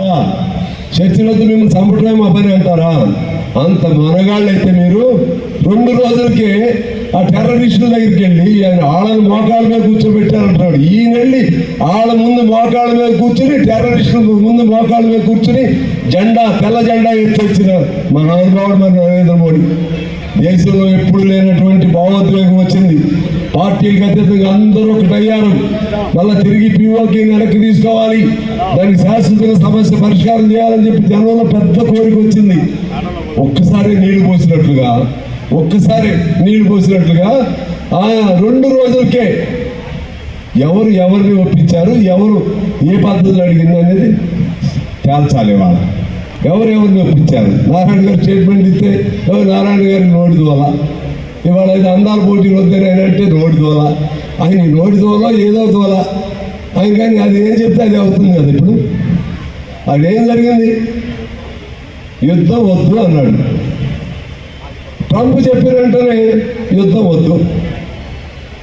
వద్దా మిమ్మల్ని చంపడమే మా పని అంటారా? అంత మనగాళ్ళు అయితే మీరు రెండు రోజులకే ఆ టెర్రరిస్టుల దగ్గరికి వెళ్ళి ఆయన ఆళ్ళని మోకాళ్ళ మీద కూర్చోబెట్టారంటున్నాడు. ఈయన వెళ్ళి ఆళ్ళ ముందు మోకాళ్ళ మీద కూర్చుని టెర్రరిస్టుల ముందు మోకాళ్ళ మీద కూర్చుని జెండా తెల్ల జెండా ఎత్తి వచ్చిన మా అనుభవం మన నరేంద్ర మోడీ. దేశంలో ఎప్పుడు లేనటువంటి భావోద్వేగం వచ్చింది. పార్టీలకు అతీతంగా అందరూ ఒకటయ్యారు. మళ్ళీ తిరిగి పిఓకి వెనక్కి తీసుకోవాలి. దానికి శాశ్వతంగా సమస్య పరిష్కారం చేయాలని చెప్పి జనంలో పెద్ద కోరిక వచ్చింది. ఒక్కసారి నీళ్ళు పోసినట్లుగా ఒక్కసారి నీళ్ళు పోసినట్లుగా ఆ రెండు రోజులకే ఎవరు ఎవరిని ఒప్పించారు ఎవరు ఏ పద్ధతిలో అడిగింది అనేది తేల్చాలి వాళ్ళు ఎవరు ఎవరిని ఒప్పించారు నారాయణ గారు స్టేట్మెంట్ ఇస్తే "ఓ, నారాయణ గారి నోటి దోల. ఇవాళ అయితే అందాల పోటీలు వద్దనంటే నోటి దోల. ఆయన నోటి దోల ఏదో దోల. ఆయన కానీ అది ఏం చెప్తే అది అవుతుంది కదా ఇప్పుడు? అదేం జరిగింది? యుద్ధం వద్దు అన్నాడు. ట్రంప్ చెప్పినంటేనే యుద్ధం వద్దు.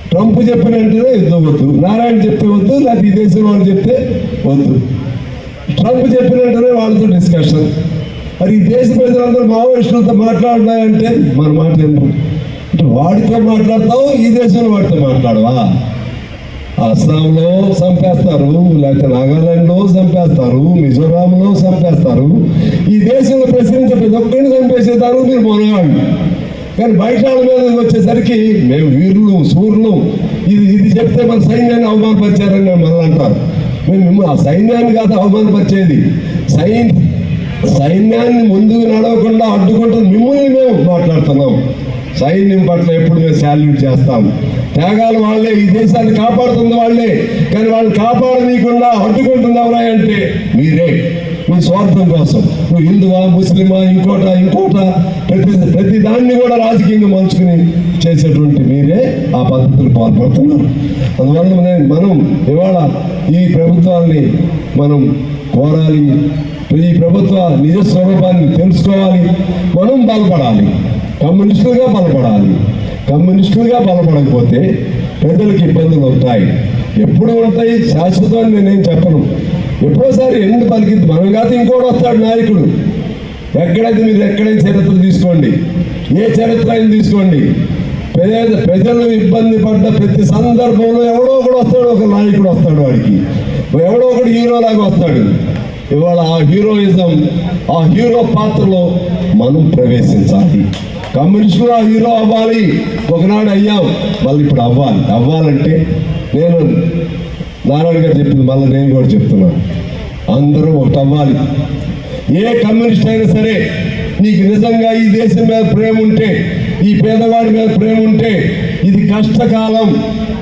ట్రంప్ చెప్పిన యుద్ధం వద్దు. నారాయణ చెప్తే వద్దు లేకపోతే ఈ దేశం వాళ్ళు చెప్తే వద్దు. ట్రంప్ చెప్పిన వెంటనే వాళ్ళతో డిస్కషన్ మరి ఈ దేశ ప్రజలందరూ మావోయిస్టులతో మాట్లాడినాయంటే మన మాట ఎందుకు అంటే వాడితో మాట్లాడతావు ఈ దేశంలో వాడితో మాట్లాడవా? అస్సాంలో చంపేస్తారు లేకపోతే నాగాలాండ్లో చంపేస్తారు మిజోరాంలో చంపేస్తారు. ఈ దేశంలో ప్రశ్నించే ప్రతి ఒక్కరిని చంపేసేదారు మీరు మొనగాళ్ళు కానీ బయట వాళ్ళ మీద వచ్చేసరికి మేము వీరులు సూర్యులు. ఇది ఇది చెప్తే మన సైన్యాన్ని అవమానపరిచారని మళ్ళీ అంటారు. మేము ఆ సైన్యాన్ని కాదు అవమానపరిచేది. సైన్ సైన్యాన్ని ముందుకు నడవకుండా అడ్డుకుంటూ మిమ్మల్ని మేము మాట్లాడుతున్నాం. సైన్యం పట్ల ఎప్పుడు మేము శాల్యూట్ చేస్తాం. త్యాగాలు వాళ్ళే ఈ దేశాన్ని కాపాడుతుంది వాళ్ళే. కానీ వాళ్ళు కాపాడనీయకుండా అడ్డుకుంటుంది ఎవరా అంటే మీరే. మీ స్వార్థం కోసం. నువ్వు హిందువా ముస్లిమా ఇంకోట ఇంకోట ప్రతి ప్రతి దాన్ని కూడా రాజకీయంగా మలుచుకుని చేసేటువంటి మీరే ఆ పద్ధతులు పాల్పడుతున్నారు. అందువల్ల మనం ఇవాళ ఈ ప్రభుత్వాన్ని మనం కోరాలి. ఈ ప్రభుత్వ నిజ స్వరూపాన్ని తెలుసుకోవాలి. మనం బలపడాలి. కమ్యూనిస్టులుగా బలపడాలి. కమ్యూనిస్టులుగా బలపడకపోతే ప్రజలకు ఇబ్బందులు ఉంటాయి. ఎప్పుడు ఉంటాయి శాశ్వతాన్ని నేనేం చెప్పను. ఎప్పుడోసారి ఎందు పలికింది? మనం కాదు ఇంకోటి వస్తాడు నాయకుడు. ఎక్కడైతే మీరు ఎక్కడైనా చరిత్ర తీసుకోండి. ఏ చరిత్ర అయినా తీసుకోండి. పేద ప్రజలు ఇబ్బంది పడ్డ ప్రతి సందర్భంలో ఎవడో ఒకడు వస్తాడు ఒక నాయకుడు వస్తాడు వాడికి. ఎవడో ఒకడు హీరో లాగా వస్తాడు. ఇవాళ ఆ హీరోయిజం ఆ హీరో పాత్రలో మనం ప్రవేశించాలి. కమ్యూనిస్టులు ఆ హీరో అవ్వాలి. ఒకనాడు అయ్యాం. మళ్ళీ ఇప్పుడు అవ్వాలి. అవ్వాలంటే నేను నారాయణ గారు చెప్పింది మళ్ళీ నేను కూడా చెప్తున్నాను అందరూ ఒకటి అవ్వాలి ఏ కమ్యూనిస్ట్ అయినా సరే నీకు నిజంగా ఈ దేశం మీద ప్రేమ ఉంటే ఈ పేదవాడి మీద ప్రేమ ఉంటే ఇది కష్టకాలం.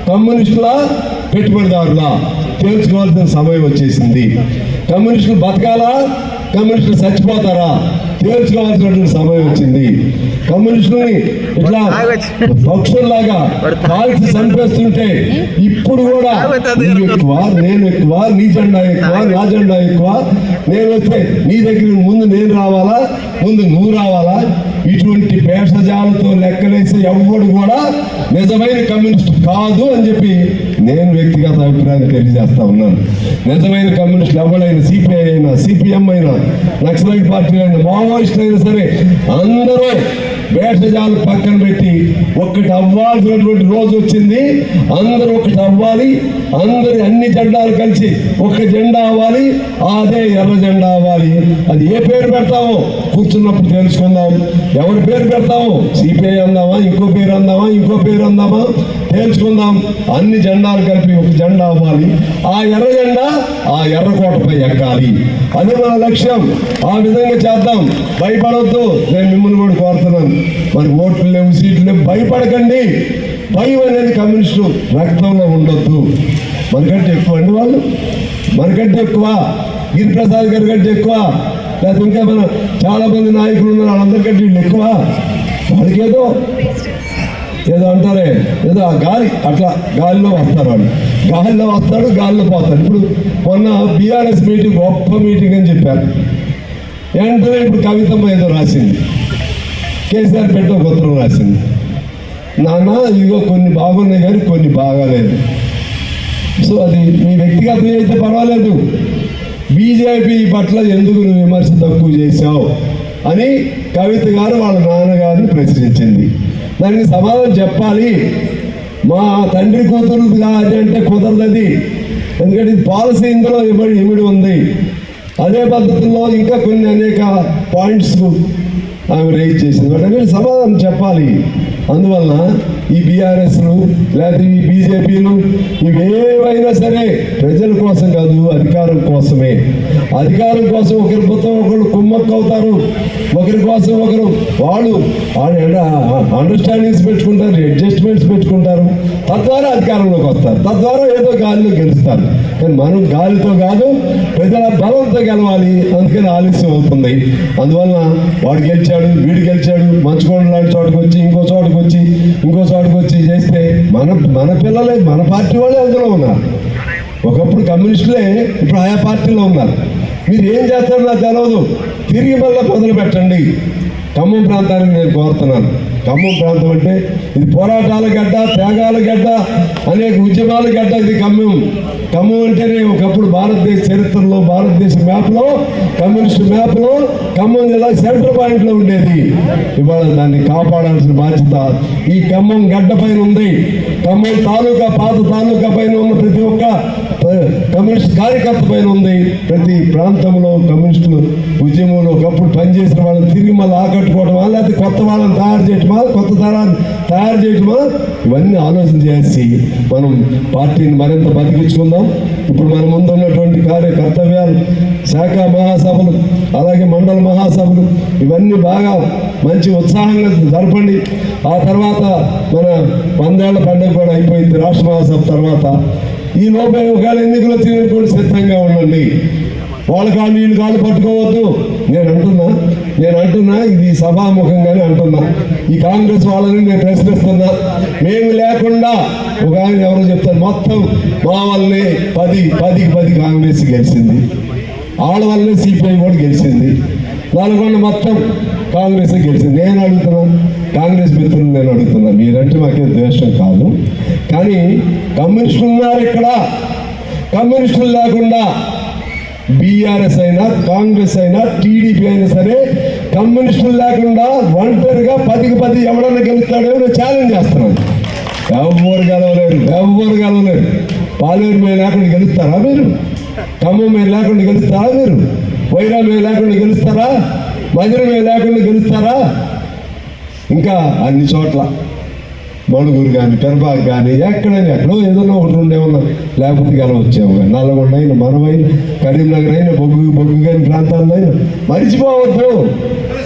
కమ్యూనిస్టుల పెట్టుబడిదారులా. తేల్చుకోవాల్సిన సమయం వచ్చేసింది. కమ్యూనిస్టులు బతకాలా? కమ్యూనిస్టులు చచ్చిపోతారా? తీర్చుకోవాల్సినటువంటి సమయం వచ్చింది. కమ్యూనిస్టులని ఇట్లా పక్షుల్లాగా కాల్చి చంపేస్తుంటే ఇప్పుడు కూడా ఎక్కువ నేను ఎక్కువ నీ జెండా ఎక్కువ నా జెండా ఎక్కువ నేను వస్తే నీ దగ్గర ముందు నేను రావాలా ముందు నువ్వు రావాలా? ఇటువంటి భేషజాలతో లెక్కలేసి ఎవ్వడు కూడా నిజమైన కమ్యూనిస్ట్ కాదు అని చెప్పి నేను వ్యక్తిగత అభిప్రాయం తెలియజేస్తా ఉన్నాను. నిజమైన కమ్యూనిస్టులు ఎవరైనా సిపిఐ అయినా సిపిఎం అయినా నక్సలైట్ పార్టీ అయినా మావోయిస్ట్ అయినా సరే అందరూ వేషజాలు పక్కన పెట్టి ఒక్కటి అవ్వాల్సినటువంటి రోజు వచ్చింది. అందరూ ఒకటి అవ్వాలి. అందరి అన్ని జెండాలు కలిసి ఒక జెండా అవ్వాలి. అదే ఎర్ర జెండా అవ్వాలి. అది ఏ పేరు పెడతామో కూర్చున్నప్పుడు తెలుసుకుందాం. ఎవరి పేరు పెడతామో సిపిఐ అందామా? ఇంకో పేరు అందామా? ఇంకో పేరు అందామా? తేల్చుకుందాం. అన్ని జెండాలు కలిపి ఒక జెండా అవ్వాలి. ఆ ఎర్ర జెండా ఆ ఎర్రకోటపై ఎక్కాలి. అది మన లక్ష్యం. ఆ విధంగా చేద్దాం. భయపడవద్దు నేను మిమ్మల్ని కూడా కోరుతున్నాను. మరి ఓట్లు లేవు సీట్లు లేవు. భయపడకండి. భయం అనేది కమ్యూనిస్టు రక్తంలో ఉండొద్దు. మనకంటే ఎక్కువ అండి వాళ్ళు. మనకంటే ఎక్కువ. గిరిప్రసాద్ గారి కంటే ఎక్కువ. లేకపోతే ఇంకా మన చాలా మంది నాయకులు ఉన్నారు. వాళ్ళందరికంటే వీళ్ళు ఎక్కువ. వాళ్ళకేదో ఏదో అంటారే ఏదో ఆ గాలి అట్లా గాలిలో వస్తారు వాళ్ళు. గాలిలో వస్తాడు గాలిలో పోతాడు ఇప్పుడు మొన్న బీఆర్ఎస్ మీటింగ్ గొప్ప మీటింగ్ అని చెప్పారు. వెంటనే ఇప్పుడు కవితమ్మ ఏదో రాసింది. కేసీఆర్ పెట్టి ఒక ఉత్తరం రాసింది. నాన్న ఇదిగో కొన్ని బాగున్నాయి కానీ కొన్ని బాగాలేదు. సో అది మీ వ్యక్తిగతం అయితే పర్వాలేదు. బీజేపీ పట్ల ఎందుకు నువ్వు విమర్శ తక్కువ చేశావు? అని కవిత గారు వాళ్ళ నాన్నగారిని ప్రశ్నించింది దానికి సమాధానం చెప్పాలి. మా తండ్రి కూతురు కాదు అంటే కుదరదది. ఎందుకంటే ఇది పాలసీ ఇందులో ఇమిడి ఇమిడి ఉంది. అదే పద్ధతిలో ఇంకా కొన్ని అనేక పాయింట్స్ ఆమె రేజ్ చేసింది. వాటన్నిటి సమాధానం చెప్పాలి. అందువలన ఈ బీఆర్ఎస్లు లేకపోతే ఈ బీజేపీలు ఇవేవైనా సరే ప్రజల కోసం కాదు అధికారం కోసమే. అధికారం కోసం ఒకరి మొత్తం ఒకరు కుమ్మక్కు అవుతారు ఒకరి కోసం ఒకరు వాళ్ళు అండర్స్టాండింగ్స్ పెట్టుకుంటారు అడ్జస్ట్మెంట్స్ పెట్టుకుంటారు. తద్వారా అధికారంలోకి వస్తారు. తద్వారా ఏదో గాలిలో గెలుస్తారు. కానీ మనం గాలితో కాదు ప్రజల బలంతో గెలవాలి. అందుకని ఆలస్యం అవుతుంది. అందువలన వాడు గెలిచాడు వీడు గెలిచాడు మంచుకోండి లాంటి చోటుకు వచ్చి ఇంకో చోటుకు వచ్చి ఇంకో చోటుకు వచ్చి చేస్తే మన మన పిల్లలే మన పార్టీ వాళ్ళే అందులో ఉన్నారు. ఒకప్పుడు కమ్యూనిస్టులే ఇప్పుడు ఆయా పార్టీలో ఉన్నారు. మీరు ఏం చేస్తారో నాకు తెలియదు తిరిగి మళ్ళీ మొదలు పెట్టండి ఖమ్మం ప్రాంతానికి నేను కోరుతున్నాను. ఖమ్మం ప్రాంతం అంటే ఇది పోరాటాల గడ్డ త్యాగాల గడ్డ అనేక ఉద్యమాల గడ్డ ఇది ఖమ్మం. ఖమ్మం అంటేనే ఒకప్పుడు భారతదేశ చరిత్రలో భారతదేశ మ్యాప్లో కమ్యూనిస్ట్ మ్యాప్లో ఖమ్మం జిల్లా సెంటర్ పాయింట్లో ఉండేది. ఇవాళ దాన్ని కాపాడాల్సిన బాధ్యత ఈ ఖమ్మం గడ్డ పైన ఉంది. ఖమ్మం తాలూకా పాత తాలూకా పైన ఉన్న ప్రతి ఒక్క కమ్యూనిస్ట్ కార్యకర్త పైన ఉంది. ప్రతి ప్రాంతంలో కమ్యూనిస్టులు ఉద్యమంలో ఒకప్పుడు పనిచేసిన వాళ్ళని తిరిగి మళ్ళీ ఆకట్టుకోవడం వల్ల లేకపోతే కొత్త వాళ్ళని తయారు చేయటమా కొత్త తరాన్ని తయారు చేయటమా ఇవన్నీ ఆలోచన చేసి మనం పార్టీని మరింత బతికించుకుందాం. ఇప్పుడు మన ముందు ఉన్నటువంటి కార్య కర్తవ్యాలు శాఖ మహాసభలు అలాగే మండల మహాసభలు ఇవన్నీ బాగా మంచి ఉత్సాహంగా జరపండి. ఆ తర్వాత మన వందేళ్ళ పండుగ కూడా అయిపోయింది. రాష్ట్ర మహాసభ తర్వాత ఈ లోపల ఒకవేళ ఎన్నికలు వచ్చినటువంటి సిద్ధంగా ఉండండి. వాళ్ళ కాళ్ళు వీళ్ళు కాళ్ళు పట్టుకోవద్దు. నేను అంటున్నా నేను అంటున్నా ఇది సభాముఖంగానే అంటున్నా. ఈ కాంగ్రెస్ వాళ్ళని నేను ప్రశ్నిస్తున్నా. మేము లేకుండా ఒక ఆయన ఎవరో చెప్తారు మొత్తం మా వల్లే పది పదికి పది కాంగ్రెస్ గెలిచింది. వాళ్ళ వల్లే సిపిఐ కూడా గెలిచింది. నల్గొండ మొత్తం కాంగ్రెస్ గెలిచింది. నేను అడుగుతున్నా కాంగ్రెస్ మిత్రులు నేను అడుగుతున్నా. మీరంటే మాకే ద్వేషం కాదు. కానీ కమ్యూనిస్టులు ఉన్నారు ఇక్కడ. కమ్యూనిస్టులు లేకుండా బీఆర్ఎస్ అయినా కాంగ్రెస్ అయినా టీడీపీ అయినా సరే కమ్యూనిస్టులు లేకుండా ఒంటరిగా పదికి పది ఎవడన్నా గెలుస్తాడో నేను ఛాలెంజ్ చేస్తున్నాను ఎవరు గెలవలేరు ఎవరు గెలవలేరు. పాలేరు మీద లేకుండా గెలుస్తారా మీరు? ఖమ్మం మీద లేకుండా గెలుస్తారా మీరు? వైరా మీద లేకుండా గెలుస్తారా? మధుర మీద లేకుండా గెలుస్తారా? ఇంకా అన్ని చోట్ల మణుగురు కానీ పెరబాగ్ కానీ ఎక్కడైనా ఎక్కడో ఏదైనా ఒకటి ఉండేమన్నా లేకపోతే గెలవచ్చాము కానీ నల్లగొండ అయినా మనమైనా కరీంనగర్ అయినా బొగ్గు బొగ్గు కాని ప్రాంతాల్లో అయినా మర్చిపోవద్దు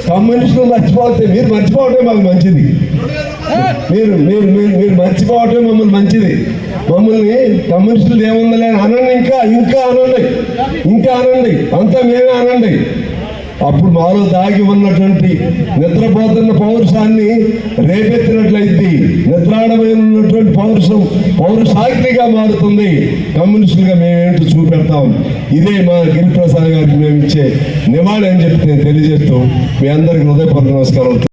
కమ్యూనిస్టులు మర్చిపోతే మీరు మర్చిపోవటమే మాకు మంచిది. మీరు మీరు మీరు మీరు మర్చిపోవటం మమ్మల్ని మంచిది. మమ్మల్ని కమ్యూనిస్టులు ఏముందలే అనండి ఇంకా ఇంకా అనండి. ఇంకా అనండి. అంతా మేమే అనండి. అప్పుడు మాలో దాగి ఉన్నటువంటి నిద్రపోతున్న పౌరుషాన్ని రేపెత్తినట్లయితే నిద్రాడమైన ఉన్నటువంటి పౌరుషం పౌరుషాగ్నిగా మారుతుంది. కమ్యూనిస్టులుగా మేమేంటో చూపెడతాం. ఇదే మా గిరిప్రసాద్ గారికి మేము ఇచ్చే నివాళి అని చెప్పి నేను తెలియజేస్తూ మీ అందరికీ హృదయపూర్వక నమస్కారం